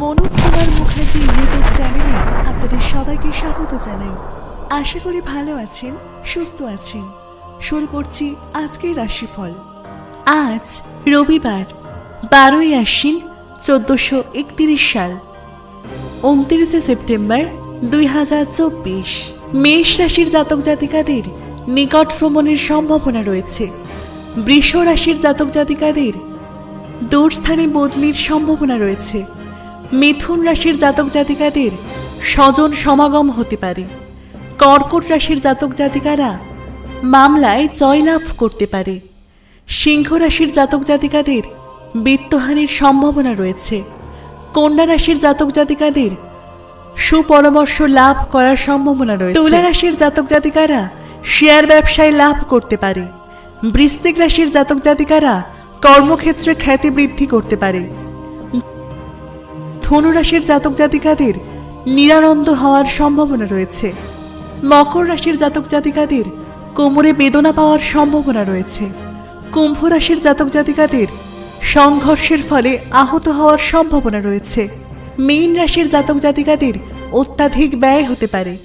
Manoj Kumar Mukherjee YouTube চ্যানেলে আপনাদের সবাইকে স্বাগত জানাই। আশা করি ভালো আছেন, সুস্থ আছেন। শুরু করছি আজকের রাশিফল। আজ রবিবার, বারোই আশ্বিন, চোদ্দশো একত্রিশ সাল। উনত্রিশে সেপ্টেম্বর দুই হাজার চব্বিশ। মেষ রাশির জাতক জাতিকাদের নিকট ভ্রমণের সম্ভাবনা রয়েছে। বৃষ রাশির জাতক জাতিকাদের দূর স্থানে বদলির সম্ভাবনা রয়েছে। মিথুন রাশির জাতক জাতিকাদের স্বজন সমাগম হতে পারে। কর্কট রাশির জাতক জাতিকারা মামলায় জয়লাভ করতে পারে। সিংহ রাশির জাতক জাতিকাদের বিত্তহানির সম্ভাবনা রয়েছে। কন্যা রাশির জাতক জাতিকাদের সুপরামর্শ লাভ করার সম্ভাবনা রয়েছে। তুলা রাশির জাতক জাতিকারা শেয়ার ব্যবসায় লাভ করতে পারে। বৃশ্চিক রাশির জাতক জাতিকারা কর্মক্ষেত্রে খ্যাতি বৃদ্ধি করতে পারে। ধনুরাশির জাতক জাতিকাদের নিরানন্দ হওয়ার সম্ভাবনা রয়েছে। মকর রাশির জাতক জাতিকাদের কোমরে বেদনা পাওয়ার সম্ভাবনা রয়েছে। কুম্ভ রাশির জাতক জাতিকাদের সংঘর্ষের ফলে আহত হওয়ার সম্ভাবনা রয়েছে। মীন রাশির জাতক জাতিকাদের অত্যাধিক ব্যয় হতে পারে।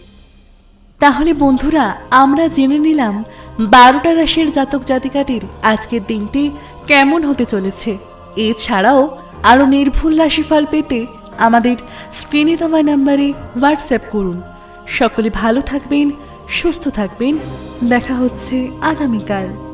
তাহলে বন্ধুরা, আমরা জেনে নিলাম বারোটা রাশির জাতক জাতিকাদের আজকের দিনটি কেমন হতে চলেছে। এছাড়াও আরও নির্ভুল রাশিফল পেতে আমাদের স্ক্রিনে দেওয়া নাম্বারে হোয়াটসঅ্যাপ করুন। সকলে ভালো থাকবেন সুস্থ থাকবেন। দেখা হচ্ছে আগামীকাল।